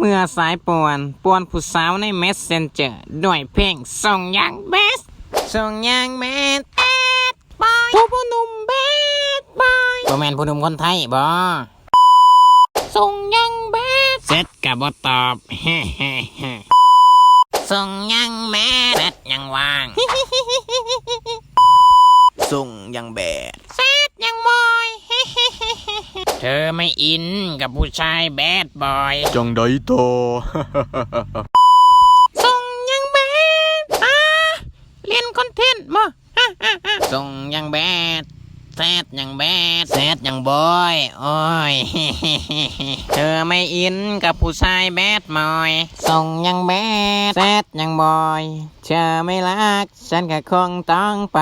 เมื่อสายป่วนป่วนผู้สาวในเมสเซนเจอร์ด้วยเพลงส่งอย่างเบสส่งอย่างเบสแบดบอยผู้ผู้หนุ่มแบดบอยบ่แมนผู้หนุ่มคนไทยบ่ส่งอย่างเบสเสร็จกับบตอบเฮ้เฮ้เฮ้ส่งอย่างแบสเสร็จยังว่างส่งยังแบดเซตยังบอย เธอไม่อินกับผู้ชายแบดบอย จังไดต่อส่งยังแบดอ่าเรียนคอนเทนต์มาส่งยังแบดแซดยังแบดแซดยังบอย โอ้ย เธอไม่อินกับผู้ชายแบดมอย ส่งยังแบดแซดยังบอย เธอไม่รัก ฉันก็คงต้องไป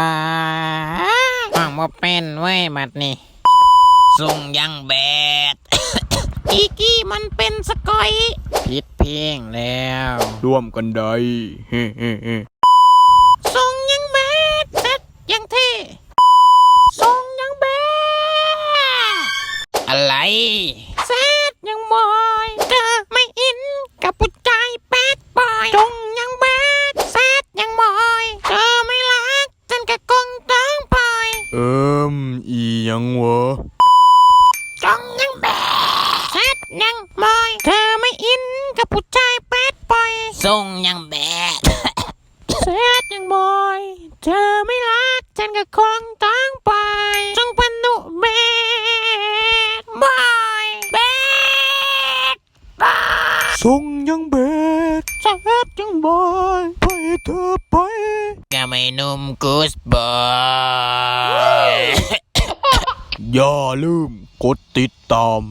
ฟังว่าเป็นเว้ยบัดนี้ ส่งยังแบด อีกี้มันเป็นสกอยผิดเพลงแล้วร่วมกันได้เฮ้เฮ้เฮ้ส่งยังแบดเซ็ตยังเท่ส่งยังแบด อะไรเซ็ตยังบอยเธอไม่อินกับผู้ชายแบดบอยจงยังแบดเซ็ตยังบอยเธอไม่รักฉันก็คงต้องปล่อย เอิมอีหยังวะ เซ็ตยังบอย เธอไม่อินกับผู้ชายแบดบอยส่งยังแบดเสียดยังบอย เธอไม่รักฉันก็คงต้องไปจงเป็นหนุเบดบอยเบดบอยส่งยังแบดเสียดยังบอยไปเธอไปก็ไม่นุ่มกูสบอย อย่าลืมกดติดตาม